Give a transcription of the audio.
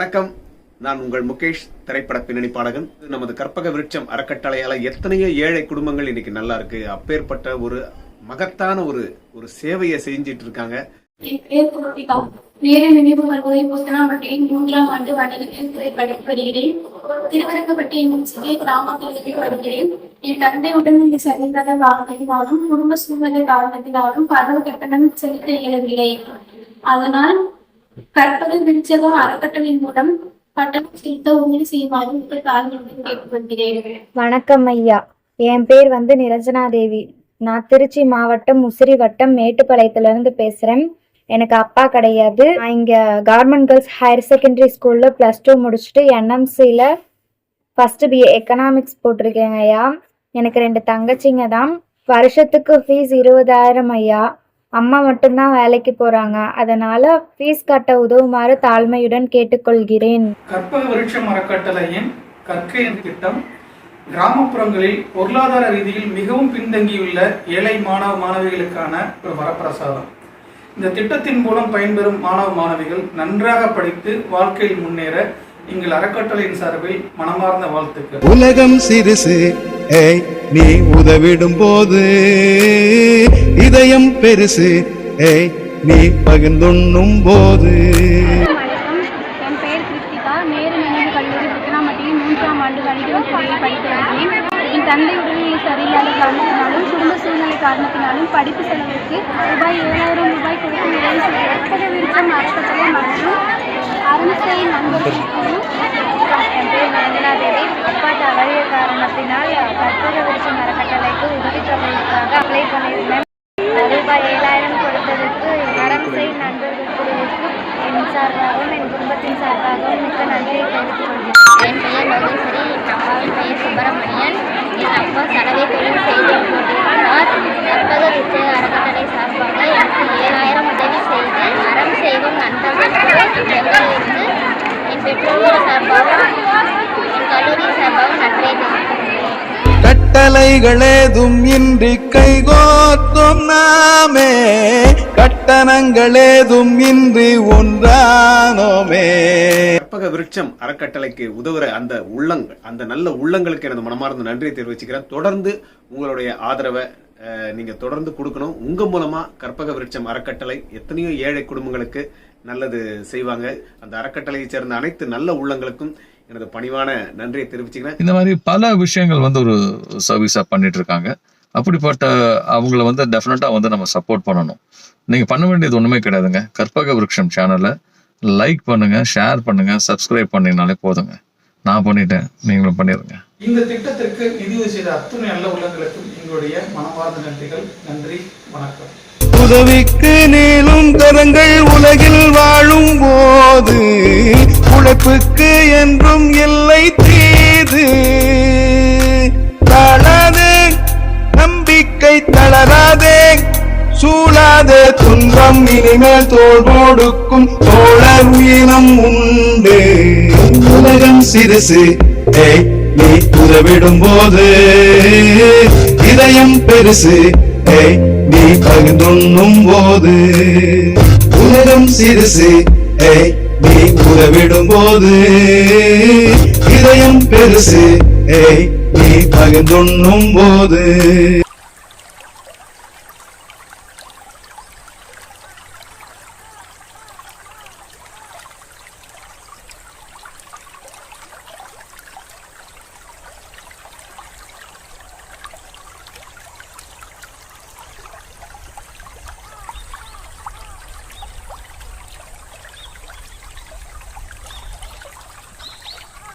வணக்கம். நான் உங்கள் முகேஷ் திரைப்பட பின்னணி பாடகன். நமது கற்பக விருட்சம் அறக்கட்டளையால எத்தனையோ ஏழை குடும்பங்கள் இன்னைக்கு நல்லா இருக்கு. அப்பேற்பட்ட ஒரு மகத்தான ஒரு ஒரு சேவையை செஞ்சிட்டு இருக்காங்க. என் நேர நினைவு வருவதை புத்தனாம்பட்டியின் மூன்றாம் ஆண்டு வணிகத்தில் திரைப்படப்படுகிறேன். திருவரங்கப்பட்டியின் சிறிய கிராமத்தில் வருகிறேன். என் தந்தை உடல்நிலை சரிந்தத காரணத்தினாலும் குடும்ப சூழ்நிலை காரணத்தினாலும் பதவி கட்டணம் செலுத்த இயலவில்லை. அதனால் கற்பக விருட்சகம் அறக்கட்டளையின் மூலம் பட்டணம் செலுத்த உறுதி செய்யுமாறு உங்கள் தாழ்மையுடன் கேட்டுக்கொள்கிறேன். வணக்கம் ஐயா. என் பேர் வந்து நிரஞ்சனா தேவி நான் திருச்சி மாவட்டம் முசிறி வட்டம் மேட்டுப்பாளையத்துல இருந்து பேசுறேன். எனக்கு அப்பா கிடையாது. நான் இங்கே கவர்மெண்ட் கேர்ள்ஸ் ஹையர் செகண்டரி ஸ்கூலில் ப்ளஸ் டூ முடிச்சுட்டு என்எம்சியில் ஃபஸ்ட்டு பிஏ எக்கனாமிக்ஸ் போட்டிருக்கேங்க ஐயா. எனக்கு ரெண்டு தங்கச்சிங்க தான். வருஷத்துக்கு ஃபீஸ் இருபதாயிரம் ஐயா. அம்மா மட்டும்தான் வேலைக்கு போறாங்க. அதனால ஃபீஸ் கட்ட உதவுமாறு தாழ்மையுடன் கேட்டுக்கொள்கிறேன். கற்பக விருட்சம் அறக்கட்டளையின் கற்கையின் திட்டம் கிராமப்புறங்களில் பொருளாதார ரீதியில் மிகவும் பின்தங்கியுள்ள ஏழை மாணவ மாணவிகளுக்கான ஒரு வரப்பிரசாதம். இந்த திட்டத்தின் மூலம் பயன்பெறும் மாணவ மாணவிகள் நன்றாக படித்து வாழ்க்கையில் முன்னேற எங்கள் அறக்கட்டளையின் சார்பில் மனமார்ந்த வாழ்த்துக்கள். உலகம் சிறுசு ஏய் நீ உதவிடும் போது இதயம் பெருசு. ஏய் நீ பகிர்ந்துண்ணும் போது என் பெயர் கிருத்திகா. நேரு நினைவு கல்லூரி மூன்றாம் ஆண்டு வணிகம் படித்து வருகிறேன். என் தந்தை உடல்நிலை சரியில்லாத காரணத்தினாலும் குடும்ப சூழ்நிலை காரணத்தினாலும் படிப்பு செலவிற்கு ரூபாய் ஏழாயிரம் ரூபாய் கொடுத்து உதவி செய்ய கற்பக விருச்சம் அறக்கட்டளை மற்றும் அரண்சை நண்பர்களுக்கும் என் பேர் நந்தனா தேவி அப்பா தவறிய காரணத்தினால் கற்பக விருட்சம் அறக்கட்டளைக்கு உதவித்தொகைக்காக அப்ளை பண்ணியிருந்தேன். ரூபாய் ஏழாயிரம் கொடுத்ததற்கு அரண்சை நண்பர்கள் குழுவுக்கு என் சார்பாகவும் என் குடும்பத்தின் சார்பாகவும் மிக்க நன்றியை தெரிவித்துக் கொள்கிறேன். என் பெயர் மகேஸ்வரி என் அப்பாவின் பெயர் சுப்பிரமணியன். என் அப்பா சலவை தொழில் செய்து கொண்டிருக்கிறார். கற்பக விஜய அறக்கட்டளை சார்பாக எனக்கு ஏழாயிரம் உதவி செய்து அறம் செய்வோம் நண்பர்களுக்கு எங்களிருந்து பெற்றோர்கள் சார்பாகவும் கல்லூரி சார்பாகவும் நன்றியை கட்டளைகளேதும் இன்றி கைகோத்தும் நாமே. கட்டணங்களேதும் இன்றி ஒன்றானோமே. கற்பக விருட்சம் அறக்கட்டளைக்கு உதவுற அந்த உள்ளங்கள் அந்த நல்ல உள்ளங்களுக்கு எனது மனமார்ந்த நன்றியை தெரிவிச்சுக்கிறேன். தொடர்ந்து உங்களுடைய ஆதரவை நீங்க தொடர்ந்து கொடுக்கணும். உங்க மூலமா கற்பக விருட்சம் அறக்கட்டளை எத்தனையோ ஏழை குடும்பங்களுக்கு நல்லது செய்வாங்க. அந்த அறக்கட்டளையை சேர்ந்த அனைத்து நல்ல உள்ளங்களுக்கும் எனது பணிவான நன்றியை தெரிவிச்சுக்கிறேன். இந்த மாதிரி பல விஷயங்கள் வந்து ஒரு சர்வீஸா பண்ணிட்டு இருக்காங்க அப்படிப்பட்ட அவங்கள வந்து டெஃபினட்டா வந்து நம்ம சப்போர்ட் பண்ணணும். நீங்க பண்ண வேண்டியது ஒண்ணுமே கிடையாதுங்க. கற்பக விருட்சம் சேனலை லைக் பண்ணுங்க ஷேர் பண்ணுங்க சப்ஸ்கிரைப் பண்ணீங்கனாலே போதுங்க. நான் பண்ணிட்டேன். நீங்களும் பண்ணிடுங்க இந்த திட்டத்திற்கு நிதியுதவி செய்த அத்துணை நல்ல உள்ளங்களுக்கும் எங்களுடைய மனமார்ந்த நன்றிகள். நன்றி. வணக்கம். உதவிக்கு நீளும் கரங்கள் உலகில் வாழும் போது உழைப்புக்கு என்றும் இல்லை தீது. தளராதே நம்பிக்கை தளராதே சூழாதே துன்பம் இனிமேல் தோல் போடுக்கும். தோழர் உயிரம் உண்டு. உலகம் சிறுசு. நீ உறவிடும் போது. இதயம் பெருசு. நீ பகிர்ந்துண்ணும் போது. உலகம் சிறுசு. நீ உறவிடும் போது. இதயம் பெருசு. நீ பகிர்ந்துண்ணும் போது.